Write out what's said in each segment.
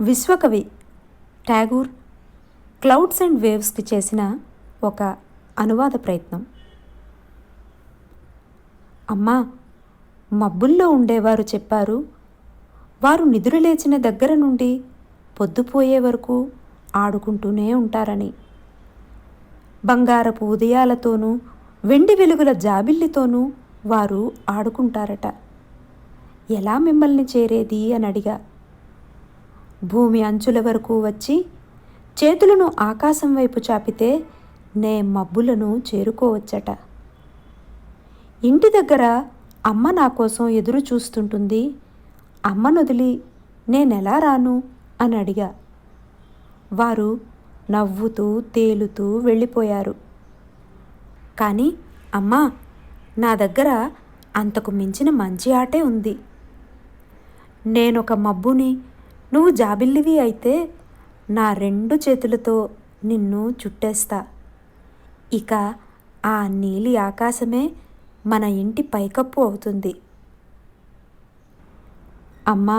విశ్వకవి Tagore clouds and వేవ్స్కి చేసిన ఒక అనువాద ప్రయత్నం. అమ్మా మబ్బుల్లో ఉండేవారు చెప్పారు వారు నిద్రలేచిన దగ్గర నుండి పొద్దుపోయే వరకు ఆడుకుంటూనే ఉంటారని. బంగారపు ఉదయాలతోనూ వెండి వెలుగుల జాబిల్లితోనూ వారు ఆడుకుంటారట. ఎలా మిమ్మల్ని చేరేది అని అడిగా. భూమి అంచుల వరకు వచ్చి చేతులను ఆకాశం వైపు చాపితే నే మబ్బులను చేరుకోవచ్చట. ఇంటి దగ్గర అమ్మ నా కోసం ఎదురు చూస్తుంటుంది. అమ్మనొదిలి నేనెలా రాను? అని అడిగా. వారు నవ్వుతూ తేలుతూ వెళ్ళిపోయారు. కానీ అమ్మా నా దగ్గర అంతకు మించిన మంచి ఆటే ఉంది. నేనొక మబ్బుని నువ్వు జాబిల్లివి అయితే నా రెండు చేతులతో నిన్ను చుట్టేస్తా. ఇక ఆ నీలి ఆకాశమే మన ఇంటి పైకప్పు అవుతుంది. అమ్మా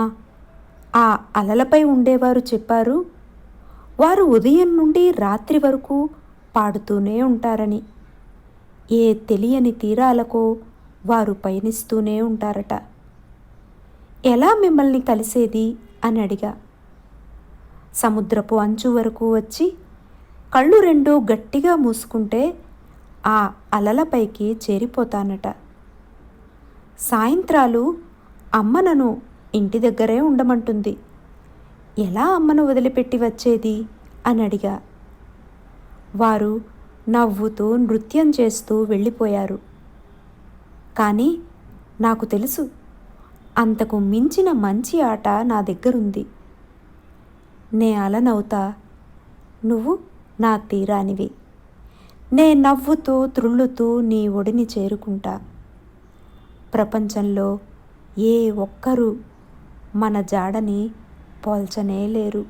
ఆ అలలపై ఉండేవారు చెప్పారు వారు ఉదయం నుండి రాత్రి వరకు పాడుతూనే ఉంటారని. ఏ తెలియని తీరాలకో వారు పయనిస్తూనే ఉంటారట. ఎలా మిమ్మల్ని కలిసేది అని అడిగా. సముద్రపు అంచు వరకు వచ్చి కళ్ళు రెండు గట్టిగా మూసుకుంటే ఆ అలలపైకి చేరిపోతానట. సాయంత్రాలు అమ్మ నన్ను ఇంటి దగ్గరే ఉండమంటుంది. ఎలా అమ్మను వదిలిపెట్టి వచ్చేది? అని అడిగా. వారు నవ్వుతూ నృత్యం చేస్తూ వెళ్ళిపోయారు. కానీ నాకు తెలుసు అంతకు మించిన మంచి ఆట నా దగ్గరుంది. నే అలనవుతా నువ్వు నా తీరానివి. నే నవ్వుతూ త్రుళ్ళుతూ నీ ఒడిని చేరుకుంటా. ప్రపంచంలో ఏ ఒక్కరూ మన జాడని పోల్చనే లేరు.